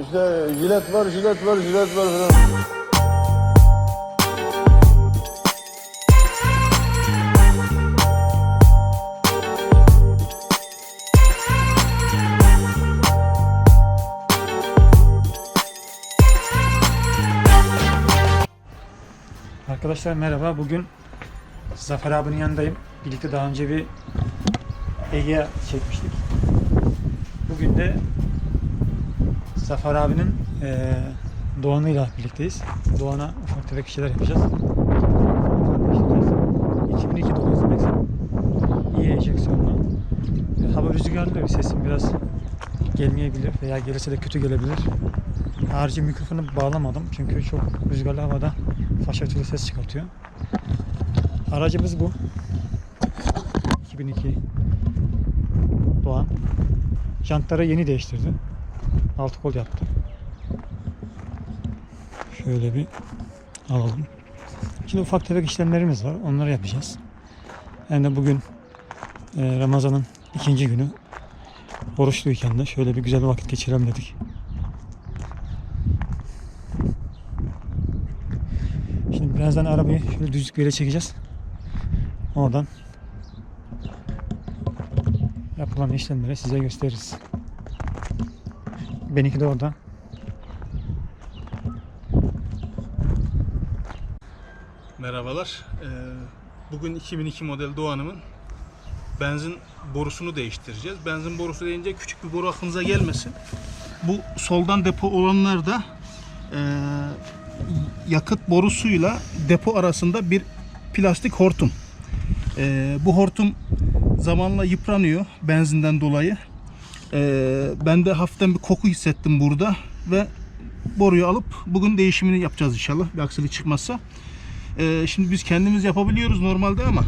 İşte jilet var, jilet var, jilet var falan. Arkadaşlar merhaba. Bugün Zafer abinin yanındayım. Birlikte daha önce bir Ege çekmiştik. Bugün de Zafer abinin eee Doğan'ıyla birlikteyiz. Doğan'a ufak tefek şeyler yapacağız. Değiştireceğiz. 2002 Doğan izlemek iyi enjeksiyonlu. E, Hava rüzgarlı sesim biraz gelmeyebilir veya gelirse de kötü gelebilir. Harici mikrofonu bağlamadım çünkü çok rüzgarlı havada faşartılı ses çıkartıyor. Aracımız bu. 2002 Doğan. Jantları yeni değiştirdi. Altı kol yaptı. Şöyle bir alalım. Şimdi ufak tefek işlemlerimiz var. Onları yapacağız. Hem de bugün e, Ramazan'ın ikinci günü oruçluyken de şöyle bir güzel vakit geçirelim dedik. Şimdi birazdan arabayı şöyle düzlük bir yere çekeceğiz. Oradan yapılan işlemleri size gösteririz. Benimki de orada. Merhabalar. Ee, Bugün 2002 model Doğan'ımın benzin borusunu değiştireceğiz. Benzin borusu deyince küçük bir boru aklınıza gelmesin. Bu soldan depo olanlar da ee, yakıt borusuyla depo arasında bir plastik hortum. Ee, bu hortum zamanla yıpranıyor benzinden dolayı. Ee, ben de hafiften bir koku hissettim burada ve boruyu alıp bugün değişimini yapacağız inşallah bir aksilik çıkmazsa. Ee, şimdi biz kendimiz yapabiliyoruz normalde ama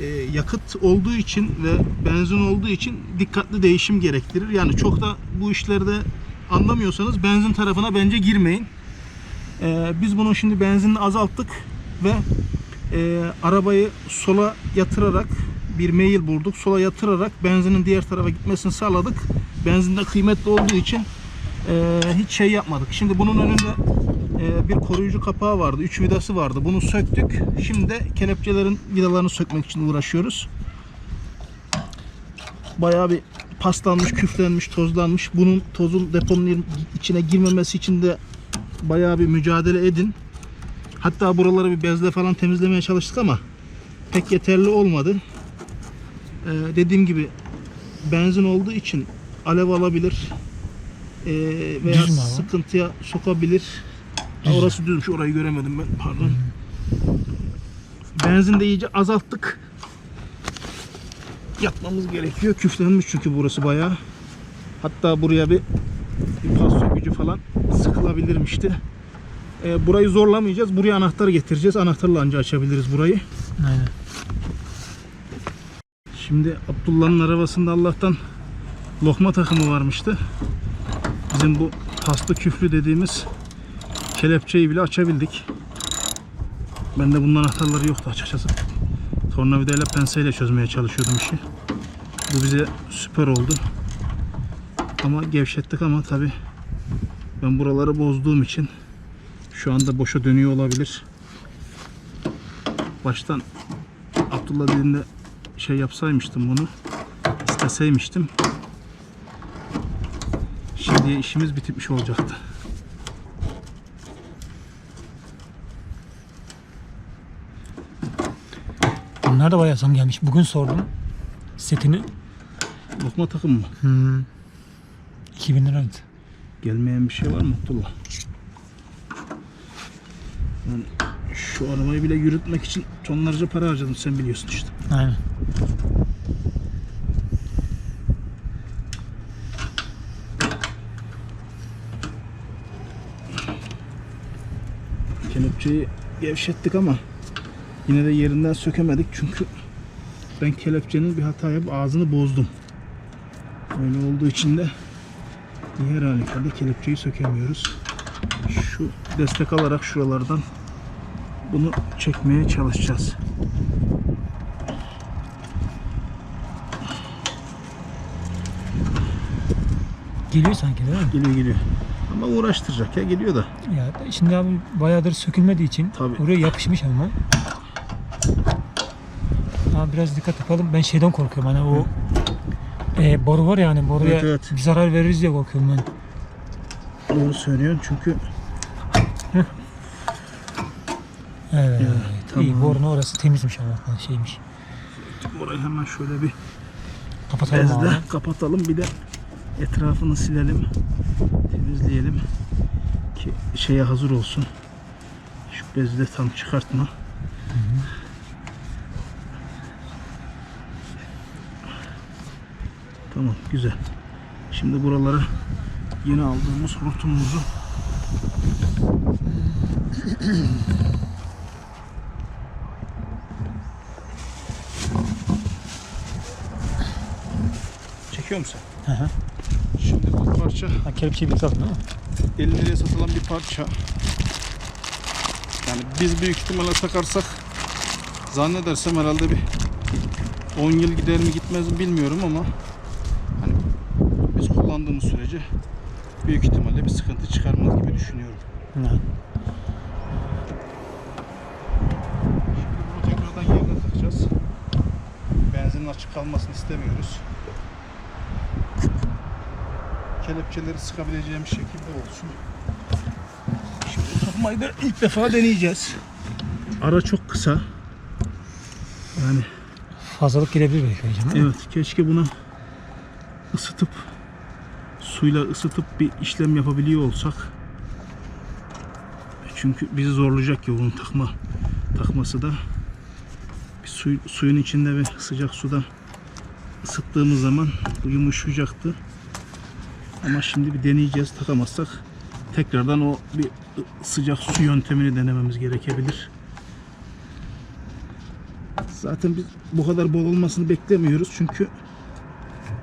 e, yakıt olduğu için ve benzin olduğu için dikkatli değişim gerektirir. Yani çok da bu işlerde anlamıyorsanız benzin tarafına bence girmeyin. Ee, biz bunun şimdi benzinini azalttık ve e, arabayı sola yatırarak bir meyil bulduk. Sola yatırarak benzinin diğer tarafa gitmesini sağladık. Benzin de kıymetli olduğu için e, hiç şey yapmadık. Şimdi bunun önünde e, bir koruyucu kapağı vardı. 3 vidası vardı. Bunu söktük. Şimdi de kelepçelerin vidalarını sökmek için uğraşıyoruz. Bayağı bir paslanmış, küflenmiş, tozlanmış. Bunun tozun deponun içine girmemesi için de bayağı bir mücadele edin. Hatta buraları bir bezle falan temizlemeye çalıştık ama pek yeterli olmadı. Ee, dediğim gibi benzin olduğu için alev alabilir ee, veya Düz mü sıkıntıya sokabilir. Ha, Düz. orası düzmüş orayı göremedim ben pardon. Benzin de iyice azalttık. Yapmamız gerekiyor. Küflenmiş çünkü burası bayağı. Hatta buraya bir, bir pas sökücü falan sıkılabilirmişti. Ee, burayı zorlamayacağız. Buraya anahtar getireceğiz. Anahtarla anca açabiliriz burayı. Aynen. Şimdi Abdullah'ın arabasında Allah'tan lokma takımı varmıştı. Bizim bu paslı küflü dediğimiz kelepçeyi bile açabildik. Bende bunun anahtarları yoktu açıkçası. Tornavidayla penseyle çözmeye çalışıyordum işi. Bu bize süper oldu. Ama gevşettik ama tabi ben buraları bozduğum için şu anda boşa dönüyor olabilir. Baştan Abdullah dediğinde şey yapsaymıştım bunu. isteseymiştim. Şimdi işimiz bitmiş olacaktı. Bunlar da bayağı zam gelmiş. Bugün sordum. Setini Lokma takım mı? hmm, 2000 liraydı. Gelmeyen bir şey var mı Abdullah? Ben şu arabayı bile yürütmek için tonlarca para harcadım sen biliyorsun işte. Aynen. Kelepçeyi gevşettik ama yine de yerinden sökemedik çünkü ben kelepçenin bir hata yapıp ağzını bozdum. Öyle olduğu için de diğer halükarda kelepçeyi sökemiyoruz. Şu destek alarak şuralardan bunu çekmeye çalışacağız. Geliyor sanki değil mi? Geliyor geliyor. Ama uğraştıracak ya geliyor da. Ya şimdi abi bayağıdır sökülmediği için Tabii. oraya yapışmış ama. Abi biraz dikkat yapalım. Ben şeyden korkuyorum hani o e, boru var ya hani boruya Evet, evet. bir zarar veririz diye korkuyorum ben. Doğru söylüyorsun çünkü Evet. tamam. İyi borunun orası temizmiş ama şeymiş. orayı hemen şöyle bir Kapatalım abi. bezle kapatalım bir de etrafını silelim temizleyelim ki şeye hazır olsun şu bezi de tam çıkartma tamam güzel şimdi buralara yeni aldığımız hortumumuzu çekiyor musun? Hı hı. Şimdi bu parça Ha, kelepçeyi bir mi? 50 liraya satılan bir parça. Yani biz büyük ihtimalle takarsak zannedersem herhalde bir 10 yıl gider mi gitmez mi bilmiyorum ama hani biz kullandığımız sürece büyük ihtimalle bir sıkıntı çıkarmaz gibi düşünüyorum. Hı. Şimdi bunu tekrardan yerine takacağız. Benzinin açık kalmasını istemiyoruz. Kelepçeleri sıkabileceğimiz şekilde olsun. Şimdi takmayı da ilk defa deneyeceğiz. Ara çok kısa. Yani Fazlalık gelebilir belki hocam. evet keşke bunu ısıtıp suyla ısıtıp bir işlem yapabiliyor olsak. Çünkü bizi zorlayacak ya bunun takma takması da. Bir suy- suyun içinde ve sıcak suda ısıttığımız zaman bu yumuşayacaktı. Ama şimdi bir deneyeceğiz. Takamazsak tekrardan o bir sıcak su yöntemini denememiz gerekebilir. Zaten biz bu kadar bol olmasını beklemiyoruz çünkü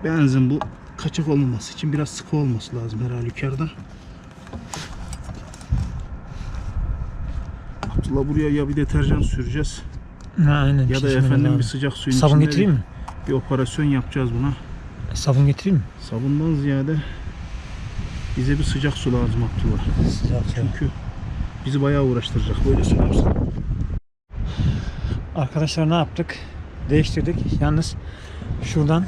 benzin bu kaçak olmaması için biraz sıkı olması lazım her halükarda. Abdullah buraya ya bir deterjan süreceğiz Ha, aynen. ya da efendim abi. bir sıcak suyun Sabun içinde getireyim mi? bir operasyon yapacağız buna. Sabun getireyim mi? Sabundan ziyade bize bir sıcak su lazım Abdullah. Sıcak su. Çünkü bizi bayağı uğraştıracak böyle söylemiştim. Arkadaşlar ne yaptık? Değiştirdik. Yalnız şuradan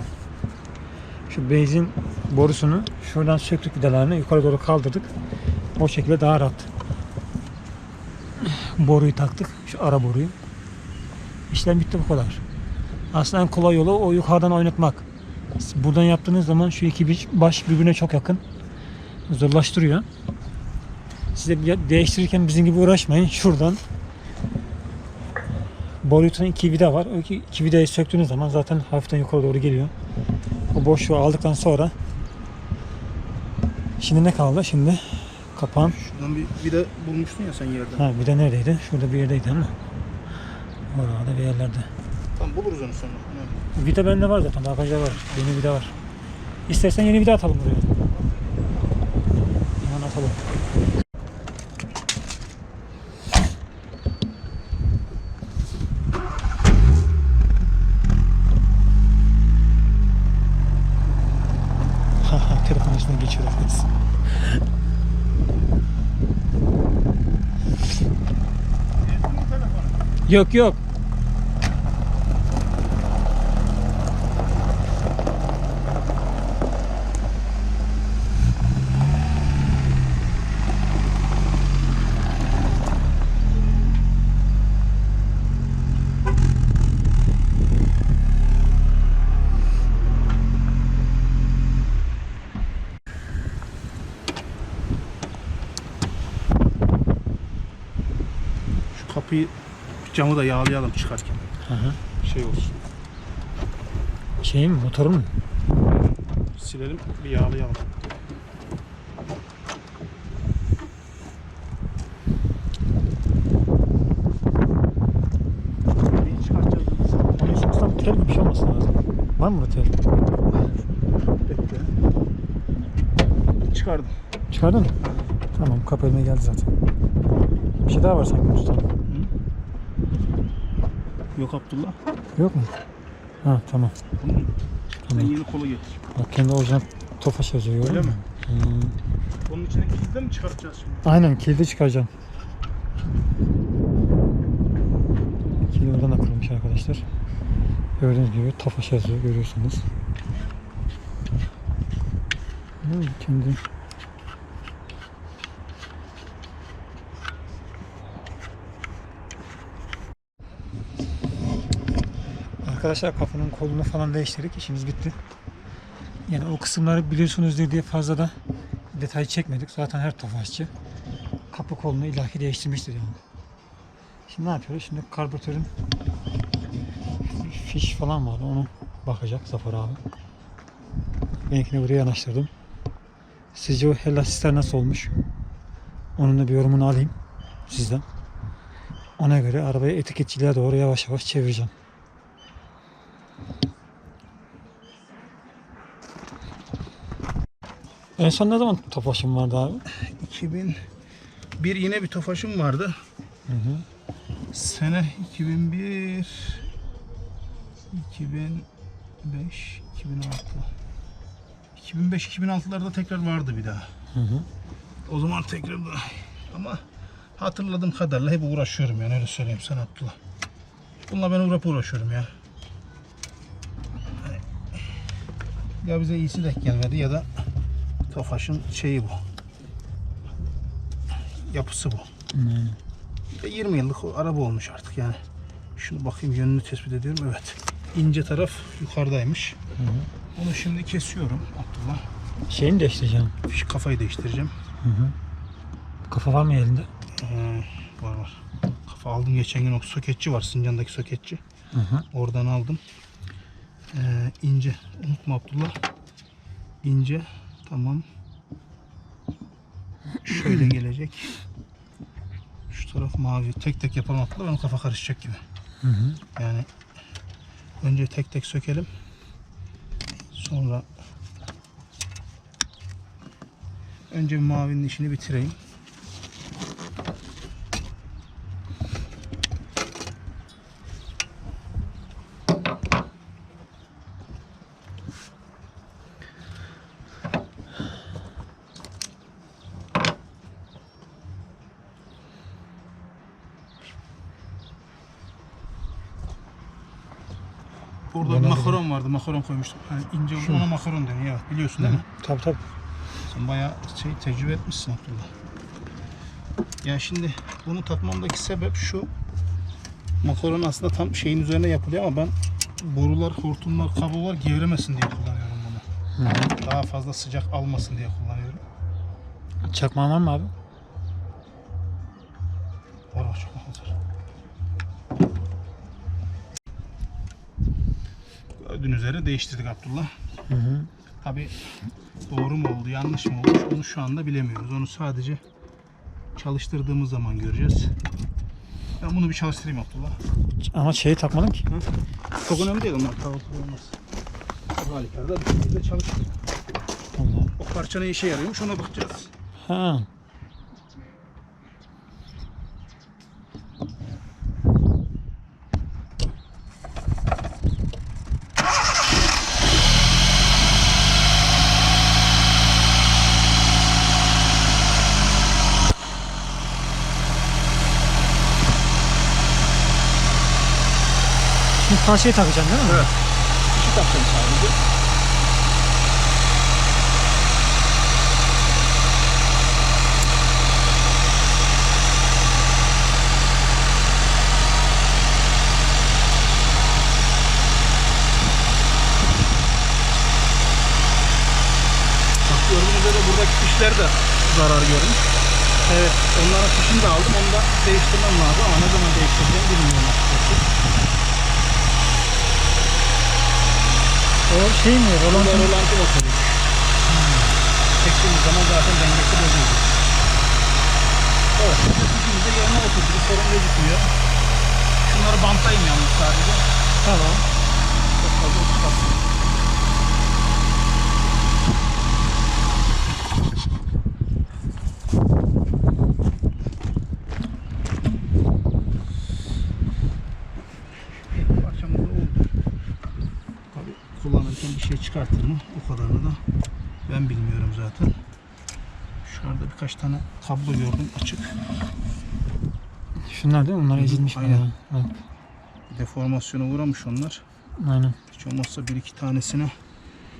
şu benzin borusunu şuradan söktük vidalarını yukarı doğru kaldırdık. O şekilde daha rahat. Boruyu taktık. Şu ara boruyu. İşlem bitti bu kadar. Aslında en kolay yolu o yukarıdan oynatmak. Buradan yaptığınız zaman şu iki baş birbirine çok yakın. Zorlaştırıyor. Size bir- değiştirirken bizim gibi uğraşmayın. Şuradan Borutunun iki vida var. O iki, iki vidayı söktüğünüz zaman zaten hafiften yukarı doğru geliyor. O boşluğu aldıktan sonra şimdi ne kaldı? Şimdi kapağın Şuradan bir, de bulmuştun ya sen yerden. ha vida neredeydi? Şurada bir yerdeydi ama orada bir yerlerde. Tamam buluruz onu sonra. Vida bende var zaten. Bagajda var. Yeni vida var. İstersen yeni vida atalım buraya. Haha telefon üstüne geçiyor arkadaşlar. Yok yok. Şu kapıyı camı da yağlayalım çıkarken. Hı hı. Şey olsun. Şey mi motorun mu? Silelim bir yağlayalım. Neyi çıkartacağız? İçin tam tel gibi bir şey olması lazım. Var mı burada tel? Bekle. Çıkardım. Çıkardın mı? Tamam kapı elime geldi zaten. Bir şey daha var sanki usta. Yok Abdullah. Yok mu? Ha tamam. Bunu ben Tamam. yeni kolu getir. Bak kendi orijinal Tofaş yazıyor. Öyle gördün mü? Hmm. Onun içine kilidi mi çıkartacağız şimdi? Aynen kilidi çıkaracağım. Kilidi oradan da arkadaşlar. Gördüğünüz gibi Tofaş yazıyor görüyorsunuz. Hmm, Kendi Arkadaşlar kapının kolunu falan değiştirdik. işimiz bitti. Yani o kısımları biliyorsunuzdur diye fazla da detay çekmedik. Zaten her tofaşçı kapı kolunu illaki değiştirmiştir yani. Şimdi ne yapıyoruz? Şimdi karbüratörün fiş falan vardı. Onu bakacak Zafer abi. Benimkini buraya yanaştırdım. Sizce o hellas ister nasıl olmuş? Onun da bir yorumunu alayım sizden. Ona göre arabayı etiketçiliğe doğru yavaş yavaş çevireceğim. En son ne zaman topaşım vardı abi? 2001 yine bir tofaşım vardı. Hı hı. Sene 2001 2005 2006 2005 2006'larda tekrar vardı bir daha. Hı hı. O zaman tekrar da ama hatırladığım kadarıyla hep uğraşıyorum yani öyle söyleyeyim sana Abdullah. Bununla ben uğrap uğraşıyorum ya. Ya bize iyisi denk gelmedi ya da Tofaş'ın şeyi bu. Yapısı bu. Hmm. E, 20 yıllık o araba olmuş artık yani. Şunu bakayım yönünü tespit ediyorum. Evet. İnce taraf yukarıdaymış. Onu şimdi kesiyorum Abdullah. Şeyini değiştireceğim. Şu kafayı değiştireceğim. Hı hı. Kafa var mı elinde? Ee, var var. Kafa aldım geçen gün o soketçi var Sincan'daki soketçi. Hı hı. Oradan aldım. Ee, ince. Unutma Abdullah. İnce. Tamam. Şöyle gelecek. Şu taraf mavi. Tek tek yapalım Abdullah. Benim kafa karışacak gibi. Hı hı. Yani önce tek tek sökelim. Sonra önce mavinin işini bitireyim. Burada Bana makaron vardı. Makaron koymuştum. Yani ince oldu ona makaron deniyor. Evet, biliyorsun değil mi? Tabii tabii. Sen bayağı şey tecrübe etmişsin Abdullah. Ya şimdi bunu takmamdaki sebep şu. Makaron aslında tam şeyin üzerine yapılıyor ama ben borular, hortumlar, kablolar gevremesin diye kullanıyorum bunu. Hı. Daha fazla sıcak almasın diye kullanıyorum. Çakmağın var mı abi? Var var çok hazır. Gördüğün üzere değiştirdik Abdullah. Hı hı. Tabi doğru mu oldu, yanlış mı olmuş onu şu anda bilemiyoruz. Onu sadece çalıştırdığımız zaman göreceğiz. Ben bunu bir çalıştırayım Abdullah. Ama şeyi takmadın ki. Çok önemli değil onlar kavrultucu olmaz. Bu halükarda bir şekilde çalışır. Allah. O parça ne işe yarıyormuş ona bakacağız. Ha. Şimdi parçayı takacaksın değil mi? Evet. İki takacağım sadece. Bak gördüğünüz üzere buradaki fişler de zarar görmüş. Evet. Onların fişini de aldım. Onu da değiştirmem lazım ama ne zaman değiştireceğim bilmiyorum açıkçası. O şey mi? Burada Rolantin rolanti basıyor. Çektiğimiz zaman zaten dengesi bozuldu. Evet. Şimdi de yerine oturdu. Sorun gözükmüyor. Şunları bantlayayım yalnız sadece. Tamam. Çok fazla tutmasın. Parçamız da oldu. Tabii kullanırken bir şey çıkartır mı? O kadarını da ben bilmiyorum zaten. Dışarıda birkaç tane kablo gördüm açık. Şunlar değil mi? Bunlar ezilmiş Aynen. Evet. Deformasyona uğramış onlar. Aynen. Hiç olmazsa bir iki tanesine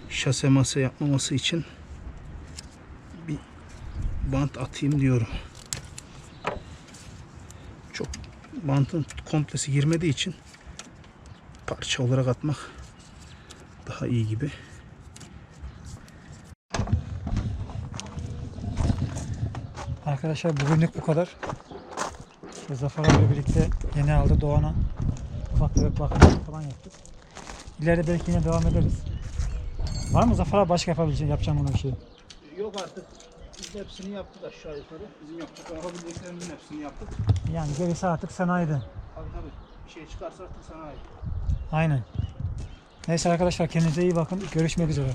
şase masa yapmaması için bir bant atayım diyorum. Çok bantın komplesi girmediği için parça olarak atmak daha iyi gibi. Arkadaşlar bugünlük bu kadar. İşte Zafer abiyle birlikte yeni aldı Doğan'a ufak tefek bakımlar falan yaptık. İleride belki yine devam ederiz. Var mı Zafer abi başka yapabileceğin, yapacağım buna bir şey? Yok artık. Biz hepsini yaptık aşağı yukarı. Bizim yaptık yapabileceklerimizin hepsini yaptık. Yani gerisi artık sanayide. Tabii tabii. Bir şey çıkarsa artık sanayi. Aynen. Neyse arkadaşlar kendinize iyi bakın. Görüşmek üzere.